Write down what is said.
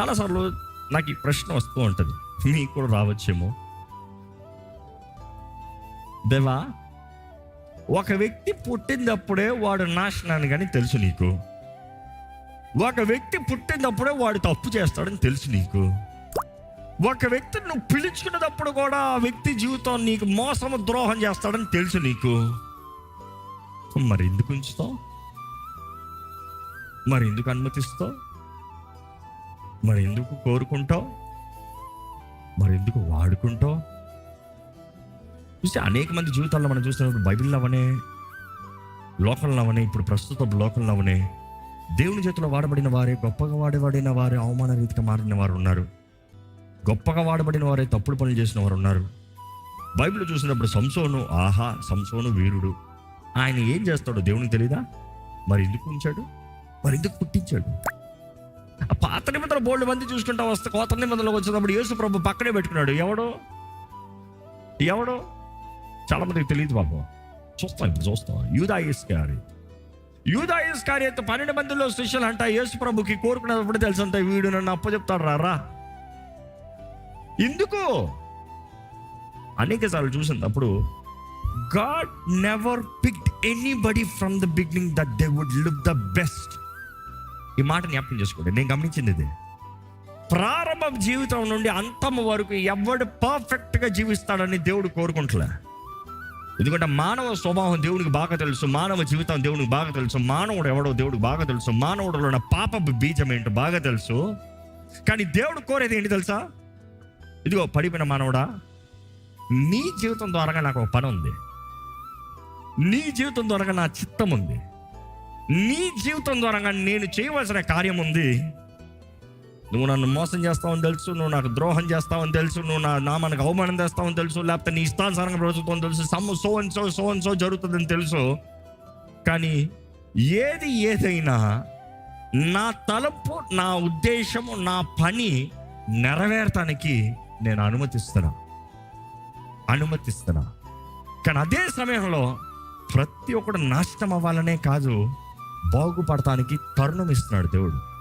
చాలాసార్లు నాకు ఈ ప్రశ్న వస్తూ ఉంటుంది. మీకు కూడా రావచ్చేమో. దేవా ఒక వ్యక్తి పుట్టినప్పుడే వాడు నాశనాన్ని కానీ తెలుసు నీకు. ఒక వ్యక్తి పుట్టినప్పుడే వాడు తప్పు చేస్తాడని తెలుసు నీకు. ఒక వ్యక్తి నువ్వు పిలుచుకున్నప్పుడు కూడా ఆ వ్యక్తి జీవితం నీకు మోసము ద్రోహం చేస్తాడని తెలుసు నీకు. మరి ఎందుకు ఉంచుతావు? మరి ఎందుకు అనుమతిస్తావు? మరి ఎందుకు కోరుకుంటావు? మరి ఎందుకు వాడుకుంటావు? చూస్తే అనేక మంది జీవితాల్లో మనం చూస్తున్నప్పుడు బైబిల్లో అవనే లోకంలో అవనే ఇప్పుడు ప్రస్తుత లోకంలో అవనే దేవుని చేతిలో వాడబడిన వారే గొప్పగా వాడబడిన వారే అవమాన రీతిగా మారిన వారు ఉన్నారు. గొప్పగా వాడబడిన వారే తప్పుడు పనులు చేసిన వారు ఉన్నారు. బైబిల్ చూసినప్పుడు సంసోను ఆహా సంసోను వీరుడు. ఆయన ఏం చేస్తాడో దేవునికి తెలీదా? మరి ఎందుకు ఉంచాడు? మరి ఎందుకు పుట్టించాడు? పాత నిబంధనలు బోల్డ్ మంది చూసుకుంటా వస్తే కొత్త నిబంధనలకు వచ్చినప్పుడు యేసు ప్రభు పక్కనే పెట్టుకున్నాడు. ఎవడో? ఎవడో? చాలా మందికి తెలియదు బాబు చూస్తాం ఇప్పుడు చూస్తాం. యూదా గారి యూదా గారి అయితే పన్నెండు మందిలో శిష్యులు అంట యేసు ప్రభుకి కోరుకున్నప్పుడు తెలుసు అంత వీడు నన్ను అప్ప చెప్తాడు రా. ఎందుకు? అనేక సార్లు చూసినప్పుడు God never picked anybody from the beginning that they would look the best. ఈ మాట జ్ఞాపకం చేసుకోండి. నేను గమనించింది ఇది. ప్రారంభ జీవితం నుండి అంతం వరకు ఎవడు పర్ఫెక్ట్గా జీవిస్తాడని దేవుడు కోరుకుంటలే. ఎందుకంటే మానవ స్వభావం దేవునికి బాగా తెలుసు మానవ జీవితం దేవునికి బాగా తెలుసు మానవుడు ఎవడో దేవుడికి బాగా తెలుసు మానవుడులో ఉన్న పాపపు బీజం ఏంటో బాగా తెలుసు. కానీ దేవుడు కోరేది ఏంటి తెలుసా? ఇదిగో పడిపోయిన మానవుడా నీ జీవితం ద్వారా నాకు ఒక పని ఉంది. నీ జీవితం ద్వారా నా చిత్తం ఉంది. నీ జీవితం ద్వారా నేను చేయవలసిన కార్యం ఉంది. నువ్వు నన్ను మోసం చేస్తావని తెలుసు నువ్వు నాకు ద్రోహం చేస్తావని తెలుసు నువ్వు నా నామానికి అవమానం చేస్తావని తెలుసు లేకపోతే నీ ఇష్టానుసారంగా బ్రతుకుతావని తెలుసు some so and so so and so జరుగుతుందని తెలుసు. కానీ ఏది ఏదైనా నా తలంపు నా ఉద్దేశము నా పని నెరవేరటానికి నేను అనుమతిస్తున్నా. అనుమతిస్తున్నా. కానీ అదే సమయంలో ప్రతి ఒక్కడు నాశనం అవ్వాలనే కాదు. బాగుపడటానికి తరుణం ఇస్తున్నాడు దేవుడు.